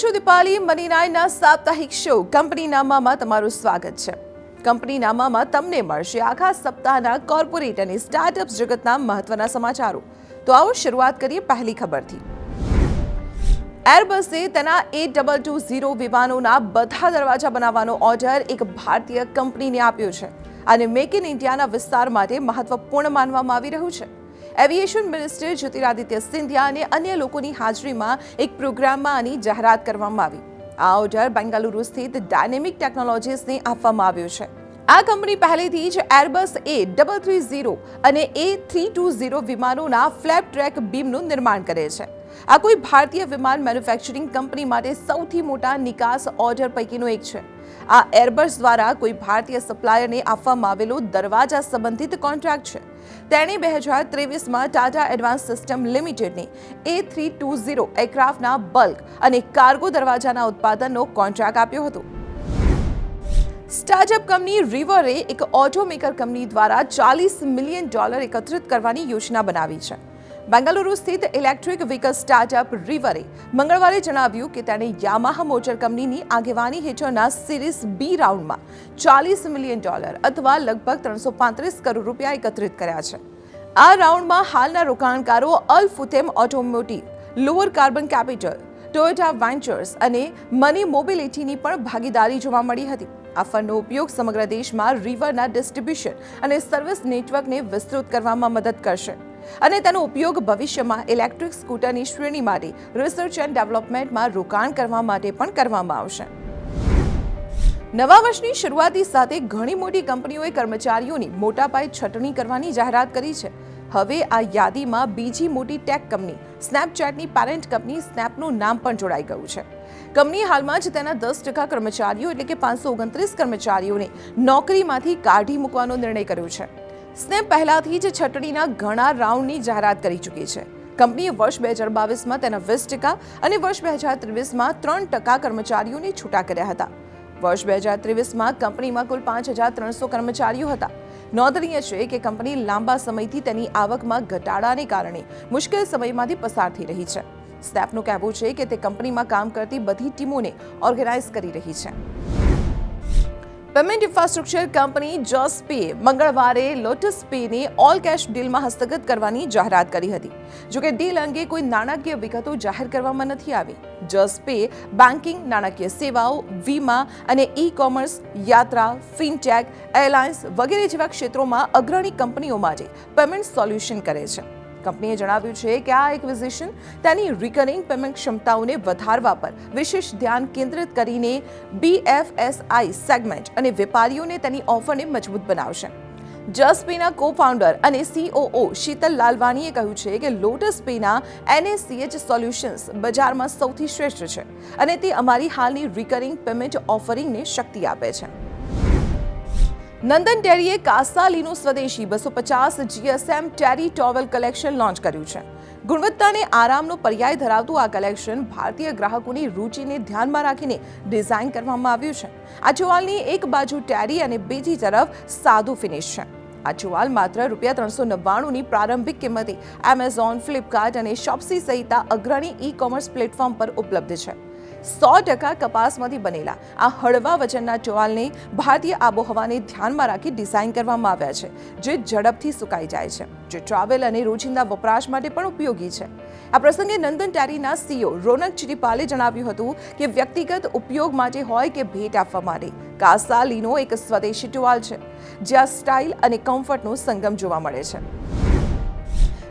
છું દીપાલી મની નાઇનના સાપ્તાહિક show. Company નામામાં તમારું સ્વાગત છે. કંપની નામામાં તમને મળશે આખા સપ્તાહના કોર્પોરેટ અને સ્ટાર્ટઅપ જગતના મહત્વના સમાચારો. તો આવો શરૂઆત કરીએ પહેલી ખબરથી. એરબસે તેના એ ડબલ ટુ ઝીરો વિમાનોના બધા દરવાજા બનાવવાનો ઓર્ડર એક ભારતીય કંપનીને આપ્યો છે અને મેક ઇન ઇન્ડિયાના વિસ્તાર માટે મહત્વપૂર્ણ માનવામાં આવી રહ્યું છે. એવિએશન મિનિસ્ટર જ્યોતિરાદિત્ય સિંધિયા અને અન્ય લોકોની હાજરીમાં એક પ્રોગ્રામમાં આની જાહેરાત કરવામાં આવી. આ ઓર્ડર બેંગાલુરુ સ્થિત ડાયનેમિક ટેકનોલોજીસને આપવામાં આવ્યો છે. આ કંપની પહેલેથી જ Airbus A double three zero અને એ થ્રી ટુ ઝીરો વિમાનોના ફ્લેપ ટ્રેક બીમનું નિર્માણ કરે છે. આ કોઈ ભારતીય વિમાન મેન્યુફેક્ચરિંગ કંપની માટે સૌથી મોટા નિકાસ ઓર્ડર પૈકીનો એક છે. આ એરબસ દ્વારા કોઈ ભારતીય સપ્લાયરને આપવામાં આવેલો દરવાજા સંબંધિત કોન્ટ્રાક્ટ છે. તેણે બે હજાર ત્રેવીસમાં ટાટા એડવાન્સ સિસ્ટમ લિમિટેડને એ થ્રી ટુ ઝીરો એરક્રાફ્ટના બલ્ક અને કાર્ગો દરવાજાના ઉત્પાદનનો કોન્ટ્રાક્ટ આપ્યો હતો. સ્ટાર્ટઅપ કંપની રિવરે એક ઓટોમેકર કંપની દ્વારા ચાલીસ મિલિયન ડોલર એકત્રિત કરવાની યોજના બનાવી છે. બેંગલુરુ સ્થિત ઇલેક્ટ્રિક વ્હીકલ સ્ટાર્ટઅપ રિવરે મંગળવારે જણાવ્યું કે તેણે યામાહા મોટર કંપનીની આગેવાની હેઠળના સિરીઝ બી રાઉન્ડમાં ચાલીસ મિલિયન ડોલર અથવા લગભગ ત્રણસો પાંત્રીસ કરોડ રૂપિયા એકત્રિત કર્યા છે. આ રાઉન્ડમાં હાલના રોકાણકારો Al Futtaim Automotive, Lower Carbon Capital, Toyota Ventures અને મની મોબિલિટીની પણ ભાગીદારી જોવા મળી હતી. આ ફંડનો ઉપયોગ સમગ્ર દેશમાં રિવરના ડિસ્ટ્રીબ્યુશન અને સર્વિસ નેટવર્કને વિસ્તૃત કરવામાં મદદ કરશે. અને તેનો ઉપયોગ ભવિષ્યમાં ઇલેક્ટ્રિક સ્કૂટરની શ્રેણી માટે રિસર્ચ એન્ડ ડેવલપમેન્ટમાં રોકાણ કરવા માટે પણ કરવામાં આવશે. નવા વર્ષની શરૂઆતી સાથે ઘણી મોટી કંપનીઓએ કર્મચારીઓની મોટા પાયે છટણી કરવાની જાહેરાત કરી છે. હવે આ યાદીમાં બીજી મોટી ટેક કંપની, સ્નેપચેટની પેરેન્ટ કંપની સ્નેપનું નામ પણ જોડાઈ ગયું છે. કંપની હાલમાં જ તેના દસ ટકા કર્મચારીઓ એટલે કે પાંચસો ઓગણત્રીસ કર્મચારીઓને નોકરીમાંથી કાઢી મૂકવાનો નિર્ણય કર્યો છે. સ્નેપ પહેલાથી જ છટણીના ઘણા રાઉન્ડની જાહેરાત કરી ચૂકી છે. કંપનીએ વર્ષ બે હજાર બાવીસમાં તેના વીસ ટકા અને વર્ષ બે હજાર ત્રેવીસમાં ત્રણ ટકા કર્મચારીઓને છૂટા કર્યા હતા. વર્ષ બે હજાર ત્રેવીસમાં કંપનીમાં કુલ પાંચ હજાર ત્રણસો કર્મચારીઓ હતા. નોંધનીય છે કે કંપની લાંબા સમયથી તેની આવકમાં ઘટાડાને કારણે મુશ્કેલ સમયમાંથી પસાર થઈ રહી છે. સ્ટેપનું કહેવું છે કે તે કંપનીમાં કામ કરતી બધી ટીમોને ઓર્ગેનાઇઝ કરી રહી છે. Payment infrastructure company Juspay મંગળવારે લોટસ પેની ઓલ કેશ ડીલમાં હસ્તગત કરવાની જાહેરાત કરી હતી. જોકે ડીલ અંગે કોઈ નાણાકીય વિગતો જાહેર કરવામાં નથી આવી. જસપે બેન્કિંગ નાણાકીય સેવાઓ, વીમા અને ઈ કોમર્સ યાત્રા ફિનટેક એરલાઇન્સ વગેરે જેવા ક્ષેત્રોમાં અગ્રણી કંપનીઓ માટે પેમેન્ટ સોલ્યુશન કરે છે. કંપનીએ જણાવ્યું છે કે આ એક્વિઝિશન તેની રિકરિંગ પેમેન્ટ ક્ષમતાઓને વધારવા પર વિશેષ ધ્યાન કેન્દ્રિત કરીને બીએફએસઆઈ સેગમેન્ટ અને વેપારીઓને તેની ઓફરને મજબૂત બનાવશે. જસ પેના કો ફાઉન્ડર અને સીઓઓ શીતલ લાલવાણીએ કહ્યું છે કે લોટસ પેના એનએસીએચ સોલ્યુશન્સ બજારમાં સૌથી શ્રેષ્ઠ છે અને તે અમારી હાલની રિકરિંગ પેમેન્ટ ઓફરિંગને શક્તિ આપે છે. નંદન ટેરીએ કાસાલીનું સ્વદેશી બસો પચાસ GSM terry towel collection launch કર્યું છે. ગુણવત્તાને આરામનો પર્યાય ધરાવતું આ કલેક્શન ભારતીય ગ્રાહકોની રુચિને ધ્યાનમાં રાખીને ડિઝાઇન કરવામાં આવ્યું છે. આ ચુવાલની એક બાજુ ટેરી અને બીજી તરફ સાદું ફિનિશ છે. આ ચુવાલ માત્ર રૂપિયા ત્રણસો નવ્વાણુંની પ્રારંભિક કિંમતે એમેઝોન ફ્લિપકાર્ટ અને શોપ્સી સહિત અગ્રણી ઈ કોમર્સ પ્લેટફોર્મ પર ઉપલબ્ધ છે. સો ટકા કપાસમાંથી બનેલા આ હળવા વજનના ટોવાલને ભારતીય આબોહવાને ધ્યાનમાં રાખી ડિઝાઇન કરવામાં આવ્યા છે, જે ઝડપથી સુકાઈ જાય છે, જે ટ્રાવેલ અને રોજિંદા વપરાશ માટે પણ ઉપયોગી છે. આ પ્રસંગે નંદન ટેરીના સીઓ રોનક ચિરીપાલે જણાવ્યું હતું કે વ્યક્તિગત ઉપયોગ માટે હોય કે ભેટ આપવા માટે, કાસાલીનો એક સ્વદેશી ટુવાલ છે, જ્યાં સ્ટાઇલ અને કમ્ફર્ટનો સંગમ જોવા મળે છે.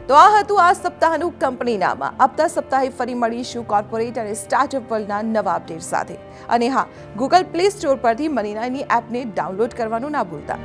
તો આ હતું આ સપ્તાહનું કંપનીનામાં આપતા સપ્તાહે ફરી મળીશું કોર્પોરેટ અને સ્ટાર્ટઅપ વર્લ્ડના નવા અપડેટ સાથે. અને હા ગૂગલ પ્લે સ્ટોર પરથી મનીનાની એપને ડાઉનલોડ કરવાનું ના ભૂલતા.